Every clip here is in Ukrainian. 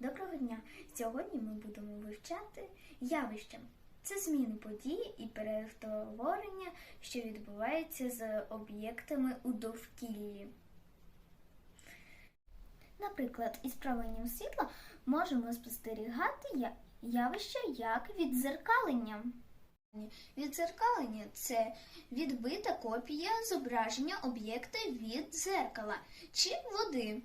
Доброго дня! Сьогодні ми будемо вивчати явища. Це зміни події і перетворення, що відбуваються з об'єктами у довкіллі. Наприклад, із правленням світла можемо спостерігати явище як віддзеркалення. Віддзеркалення це відбита копія зображення об'єкта від дзеркала чи води.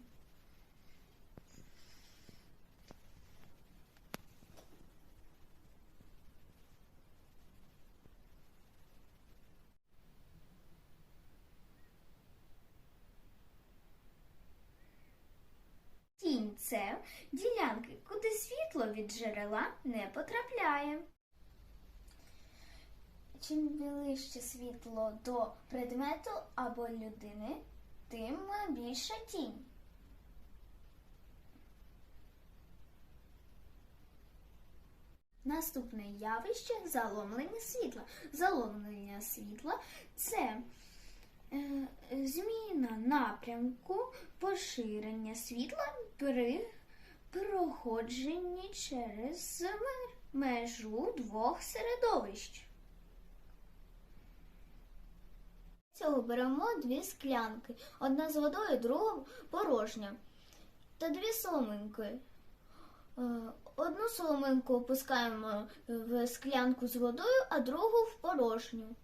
Тінь це ділянки, куди світло від джерела не потрапляє. Чим ближче світло до предмету або людини, тим більша тінь. Наступне явище заломлення світла. Заломлення світла це зміна напрямку поширення світла при проходженні через межу двох середовищ. Цього беремо дві склянки. Одна з водою, друга порожня. Та дві соломинки. Е, Одну соломинку опускаємо в склянку з водою, а другу в порожню.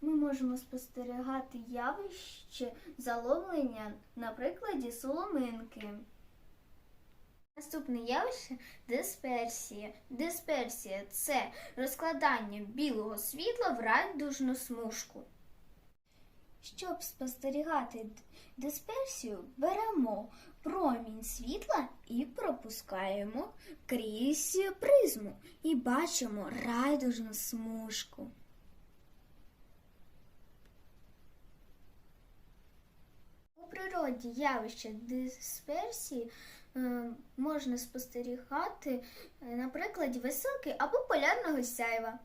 Ми можемо спостерігати явище заломлення на прикладі соломинки. Наступне явище дисперсія. Дисперсія це розкладання білого світла в радужну смужку. Щоб спостерігати дисперсію, беремо промінь світла і пропускаємо крізь призму і бачимо радужну смужку. У природі явище дисперсії е, можна спостерігати е, на прикладі високи або полярного сяйва.